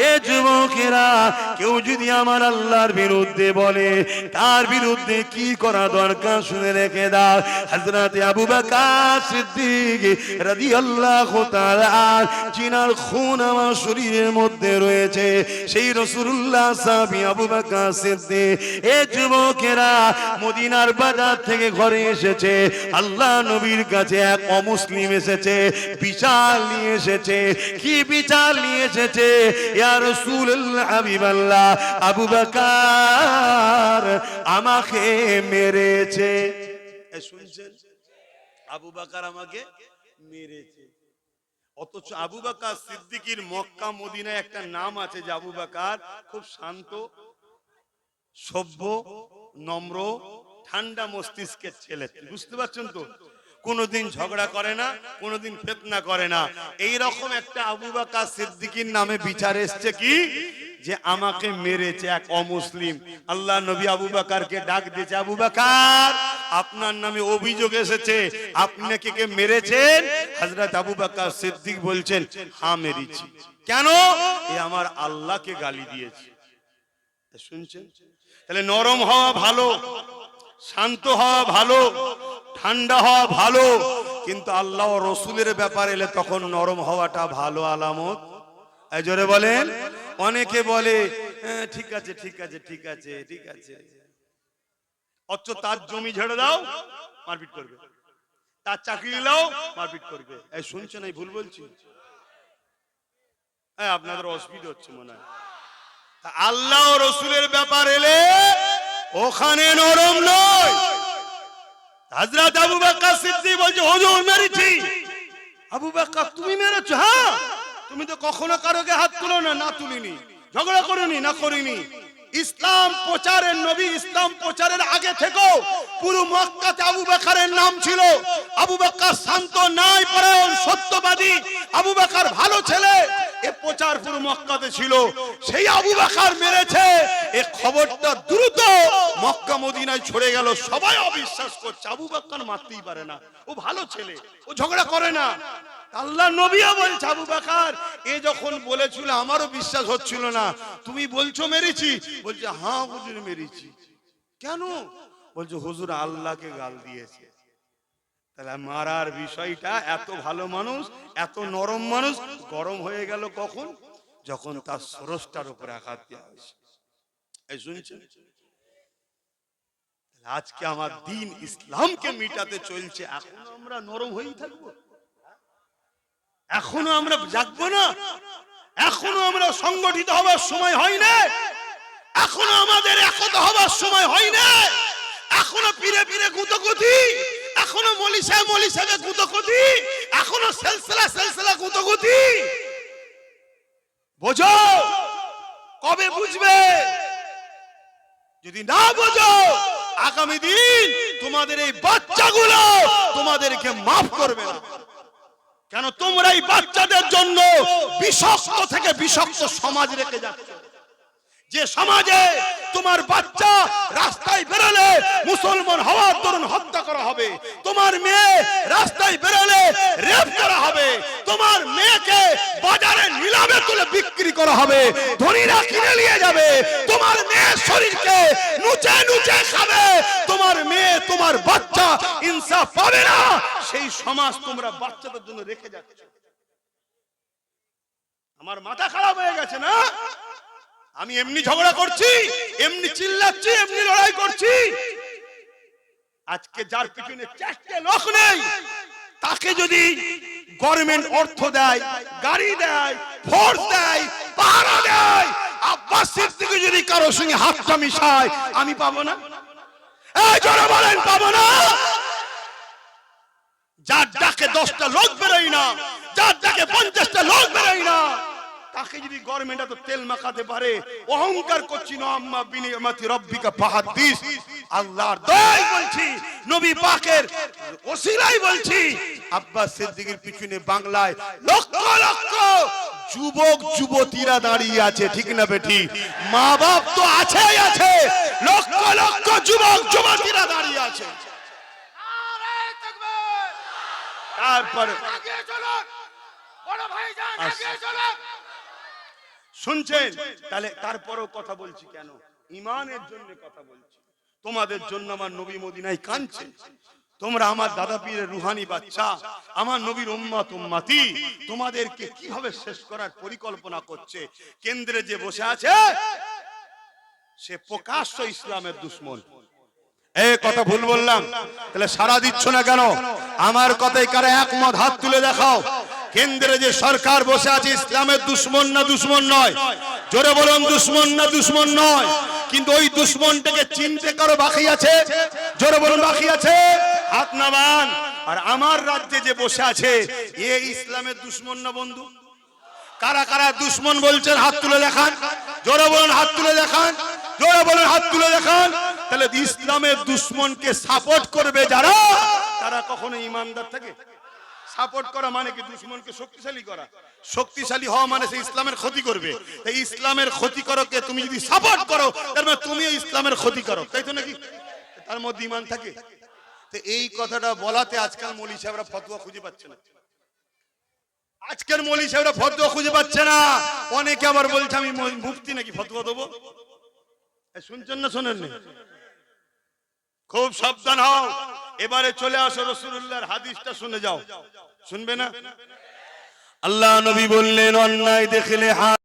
এ যুবকেরা কেউ যদি আমার আল্লাহর বিরুদ্ধে বলে, তার বিরুদ্ধে কি করা দরকার শুনে রেখে দাও। হযরত আবু সিদ্দিক খুন আমার শরীরের মধ্যে রয়েছে। সেই আবু সিদ্দিক যুবকেরা মদিনার বাজার থেকে ঘরে এসেছে। আল্লাহ নবীর কাছে এক অমুসলিম এসেছে, বিচার নিয়ে এসেছে। কি বিচার নিয়ে এসেছে? ইয়া আমাকে মেরেছে। শুনছেন? আবু বকর আমাকে মেরেছে। অথচ আবু বাকার সিদ্দিকির মক্কা, মদিনায় একটা নাম আছে যে আবু বাকার খুব শান্ত, সভ্য, নম্র, ঠান্ডা মস্তিষ্কের ছেলে। বুঝতে পারছেন তো? কোনোদিন ঝগড়া করে না, কোনোদিন ফেতনা করে না। এই রকম একটা আবু বাকার সিদ্দিকির নামে বিচার এসছে কি? যে আমাকে মেরেছে এক অমুসলিম। আল্লাহ নবী আবু বাকারকে ডাক দিয়েছে, আবু বাকার, আপনার নামে অভিযোগ এসেছে, আপনি কে মেরেছেন? হযরত আবু বাকার সিদ্দিক বলছেন হ্যাঁ মেরেছি। কেন? এ আমার আল্লাহকে গালি দিয়েছে। শুনছেন? তাহলে নরম হওয়া ভালো। শান্ত হওয়া ভালো ঠান্ডা হওয়া ভালো কিন্তু আল্লাহ রসুলের ব্যাপার এলে তখন নরম হওয়াটা ভালো আলামত। এই জোরে বলেন অনেকে বলে "হ্যাঁ, ঠিক আছে ঠিক আছে ঠিক আছে ঠিক আছে। অথচ তার জমি ঝেড়ে দাও মারপিট করবে। তার চাকরি দিলেও মারপিট করবে। এই শুনছেন এই ভুল বলছি? আপনাদের অসুবিধা হচ্ছে মনে হয়। আল্লাহ রসুলের ব্যাপার এলে ওখানে নরম নয়। হাজরাত আবু বাক্কা সিদ্দিক বলছে, হুজুর, মেরেছি। আবু বাক্কা তুমি মেরেছো? হ্যাঁ তুমি তো কখনো কারোকে হাত তুলো না না তুলিনি। ঝগড়া করিনি, না করিনি। ইসলাম প্রচারের নবী ইসলাম প্রচারের আগে থেকেও পুরো মক্কাতে আবু বাকারের নাম ছিল। আবু বাক্কার শান্ত নাই, পরায়ণ, সত্যবাদী। আবু বাকার ভালো ছেলে এ প্রচার পুরো মক্কাতে ছিল, সেই আবু বাকার মেরেছে। এ খবরটা দ্রুত মক্কা মদিনায় ছড়ে গেল। সবাই অবিশ্বাস করছে, আবু মারতেই পারে না। ও ভালো ছেলে, ও ঝগড়া করে না। আল্লাহ নবীও বলছে, আবু বাকার এ যখন বলেছিল, আমারও বিশ্বাস হচ্ছিল না। তুমি বলছো মেরেছি? বলছে হ্যাঁ হুজুর, মেরেছি। কেন? বলছে, হুজুর আল্লাহকে গাল দিয়েছে। তাহলে মারার বিষয়টা, এত ভালো মানুষ, এত নরম মানুষ, গরম হয়ে গেল কখন? যখন তার সরসটার উপরে আঘাত দেওয়া হয়েছে। আজকে আমার দিন ইসলামকে মিটাতে চলছে, এখন আমরা নরম হয়েই থাকব। এখনও আমরা জাগবো না। এখনও আমরা সংগঠিত হবার সময় হয় না। এখনও আমাদের একতা হবার সময় হয় না। এখনও পিরে পিরে গুতগুতি এখনও মলিসা মলিসাকে গুতগুতি? এখনও সেলসেলা সেলসেলা গুতগুতি? বোঝো? কবে বুঝবে? যদি না বোঝো, আগামী দিন তোমাদের এই বাচ্চাগুলো তোমাদেরকে মাফ করবে না। কেন তোমরা এই বাচ্চাদের জন্য বিষাক্ত থেকে বিষাক্ত সমাজ রেখে যাচ্ছ? যে সমাজে তোমার বাচ্চা রাস্তায় বেরোলে মুসলমান হওয়ার দরুন হত্যা করা হবে। তোমার মেয়ে রাস্তায় বেরোলে রেপ করা হবে। তোমার মেয়েকে বাজারে নিলামে তুলে বিক্রি করা হবে। ধনীরা কিনে নিয়ে যাবে। তোমার মেয়ের শরীরকে নুচে নুচে খাবে। তোমার মেয়ে, তোমার বাচ্চা ইনসাফ পাবে না। সেই সমাজ তোমরা বাচ্চাদের জন্য রেখে যাচ্ছ। আমার মাথা খারাপ হয়ে গেছে না? আমি এমনি ঝগড়া করছি, এমনি চিল্লাচ্ছি, এমনি লড়াই করছি। আজকে যার পিছনে চারটে লোক নেই, তাকে যদি গভর্নমেন্ট অর্থ দেয়, গাড়ি দেয় ফোর্স দেয়, পাহারা দেয়, আব্বাস সিদ্দিকি যদি কারও সঙ্গে হাতটা মিশায়, আমি পাবো না। এই জোরে বলেন, পাবো না। যার ডাকে দশটা লোক বেরোই না, যার ডাকে পঞ্চাশটা লোক বেরোই না তাকে যদি গভর্নমেন্ট এত তেল মাখাতে পারে অহংকার করছি না আম্মা বিনিয়ামাতি রব্বিকা ফাহাদিস আল্লাহর দয়াই বলছি নবী পাকের ওসিলাই বলছি আব্বাস সিদ্দিকীর পিছনে বাংলায় লক্ষ লক্ষ যুবক যুবতীরা দাঁড়িয়ে আছে ঠিক না বেটি মা বাপ তো আছেই আছে লক্ষ লক্ষ যুবক যুবতীরা দাঁড়িয়ে আছে তারপরে! বড়। এগিয়ে চলুন! শুনছেন? তাহলে তারপরেও কথা বলছি কেন? ইমানের জন্য কথা বলছি। তোমাদের জন্য আমার নবী মদিনায় কাঁদছে। তোমরা আমার দাদা পীরের রুহানি বাচ্চা, আমার নবীর উম্মাত, উম্মাতি, তোমাদেরকে কীভাবে শেষ করার পরিকল্পনা করছে? কেন্দ্রে যে বসে আছে, সে প্রকাশ্য ইসলামের দুশ্মন। এই কথা ভুল বললাম। তাহলে সারা দিচ্ছ না কেন? আমার কথাই কারে একমত হাত তুলে দেখাও। কেন্দ্রে যে সরকার বসে আছে, ইসলামের দুশ্মন না দুশ্মন নয়। জোরে বলুন, দুশ্মন না দুশ্মন নয়। কিন্তু ওই দুশ্মনটাকে চিনতে কারও বাকি আছে? জোরে বলুন, বাকি আছে? হাত নামান আর আমার রাজ্যে যে বসে আছে, এ ইসলামের দুশ্মন না বন্ধু? কারা কারা দুশ্মন বলছেন, হাত তুলে দেখান। জোরে বলুন, হাত তুলে দেখান। জোরে বলুন, হাত তুলে দেখান। তাহলে ইসলামের দুশ্মনকে সাপোর্ট করবে যারা, তারা কখনো ইমানদার থাকে? সাপোর্ট করা মানে কি দুশ্মনকে শক্তিশালী করা? শক্তিশালী হওয়া মানে সে ইসলামের ক্ষতি করবে। তাই ইসলামের ক্ষতি করোকে তুমি যদি সাপোর্ট করো, তার মানে তুমিও ইসলামের ক্ষতি করো। তাই তো নাকি? তার মধ্যে ইমান থাকে। তো এই কথাটা বলাতে আজকাল মৌলী সাহেবরা ফতোয়া খুঁজে পাচ্ছে না। আজকের মৌলী সাহেবরা ফতোয়া খুঁজে পাচ্ছে না। অনেকে আবার বলছে, আমি ম- মুফতি নাকি ফতোয়া দেবো? শুনছেন না শোনেন? খুব সাবধান হও। এবারে চলে আসো রসুল্লাহর হাদিসটা শুনে যাও। শুনবে না? আল্লাহ নবী বললেন অন্যায় দেখলে